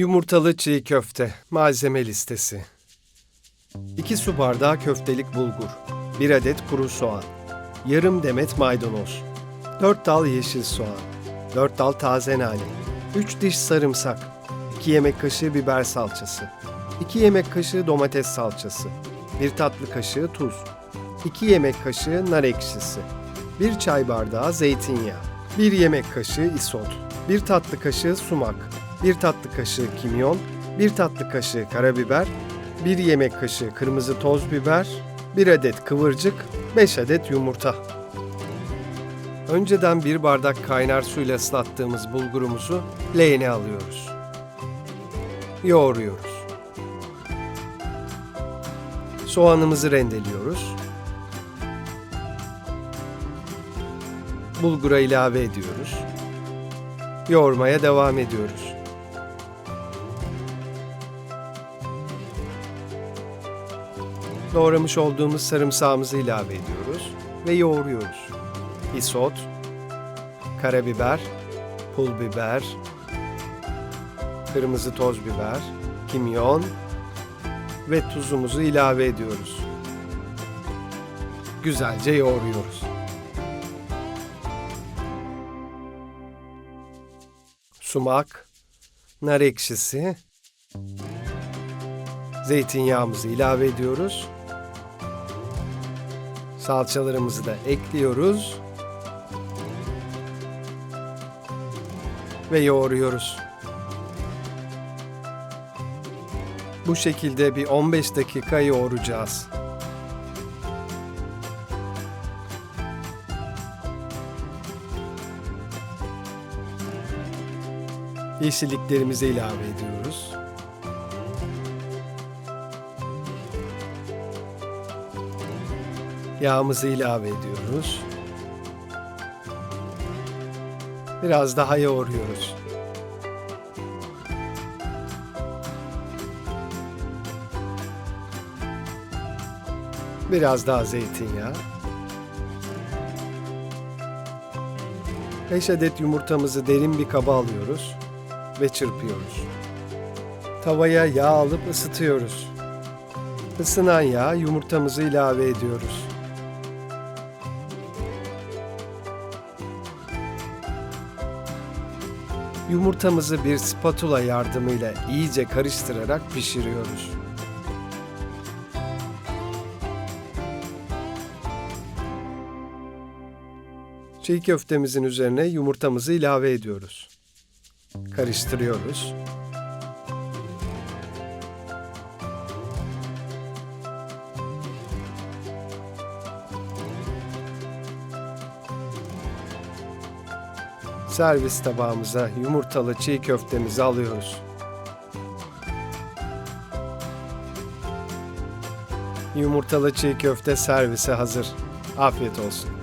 Yumurtalı çiğ köfte. Malzeme listesi. 2 su bardağı köftelik bulgur. 1 adet kuru soğan. Yarım demet maydanoz. 4 dal yeşil soğan. 4 dal taze nane. 3 diş sarımsak. 2 yemek kaşığı biber salçası. 2 yemek kaşığı domates salçası. 1 tatlı kaşığı tuz. 2 yemek kaşığı nar ekşisi. 1 çay bardağı zeytinyağı. 1 yemek kaşığı isot. 1 tatlı kaşığı sumak. 1 tatlı kaşığı kimyon. 1 tatlı kaşığı karabiber. 1 yemek kaşığı kırmızı toz biber. 1 adet kıvırcık. 5 adet yumurta. Önceden bir bardak kaynar suyla ıslattığımız bulgurumuzu leğene alıyoruz. Yoğuruyoruz. Soğanımızı rendeliyoruz. Bulgura ilave ediyoruz. Yoğurmaya devam ediyoruz. Doğramış olduğumuz sarımsağımızı ilave ediyoruz ve yoğuruyoruz. Isot, karabiber, pul biber, kırmızı toz biber, kimyon ve tuzumuzu ilave ediyoruz. Güzelce yoğuruyoruz. Sumak, nar ekşisi, zeytinyağımızı ilave ediyoruz. Salçalarımızı da ekliyoruz. Ve yoğuruyoruz. Bu şekilde bir 15 dakika yoğuracağız. Yeşilliklerimizi ilave ediyoruz. Yağımızı ilave ediyoruz. Biraz daha yoğuruyoruz. Biraz daha zeytinyağı. 5 adet yumurtamızı derin bir kaba alıyoruz ve çırpıyoruz. Tavaya yağ alıp ısıtıyoruz. Isınan yağa yumurtamızı ilave ediyoruz. Yumurtamızı bir spatula yardımıyla iyice karıştırarak pişiriyoruz. Çiğ köftemizin üzerine yumurtamızı ilave ediyoruz. Karıştırıyoruz. Servis tabağımıza yumurtalı çiğ köftemizi alıyoruz. Yumurtalı çiğ köfte servise hazır. Afiyet olsun.